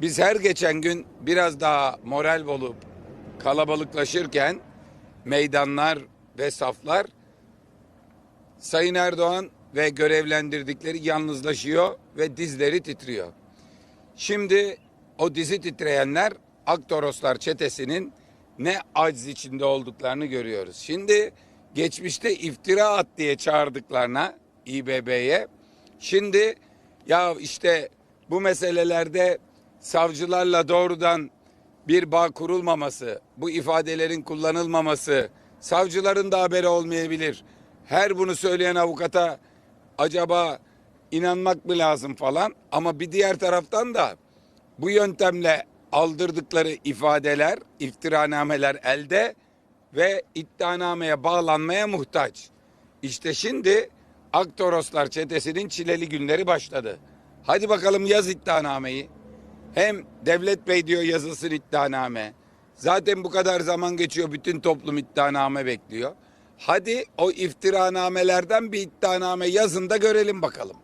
Biz her geçen gün biraz daha moral bulup kalabalıklaşırken meydanlar ve saflar Sayın Erdoğan ve görevlendirdikleri yalnızlaşıyor ve dizleri titriyor. Şimdi o dizi titreyenler Aktoroslar çetesinin ne aciz içinde olduklarını görüyoruz. Şimdi geçmişte iftira at diye çağırdıklarına İBB'ye şimdi ya işte bu meselelerde savcılarla doğrudan bir bağ kurulmaması, bu ifadelerin kullanılmaması, savcıların da haberi olmayabilir. Her bunu söyleyen avukata acaba inanmak mı lazım falan ama bir diğer taraftan da bu yöntemle aldırdıkları ifadeler, iftiranameler elde ve iddianameye bağlanmaya muhtaç. İşte şimdi Aktoroslar çetesinin çileli günleri başladı. Hadi bakalım yaz iddianameyi. Hem Devlet Bey diyor yazılsın iddianame. Zaten bu kadar zaman geçiyor bütün toplum iddianame bekliyor. Hadi o iftiranamelerden bir iddianame yazın da görelim bakalım.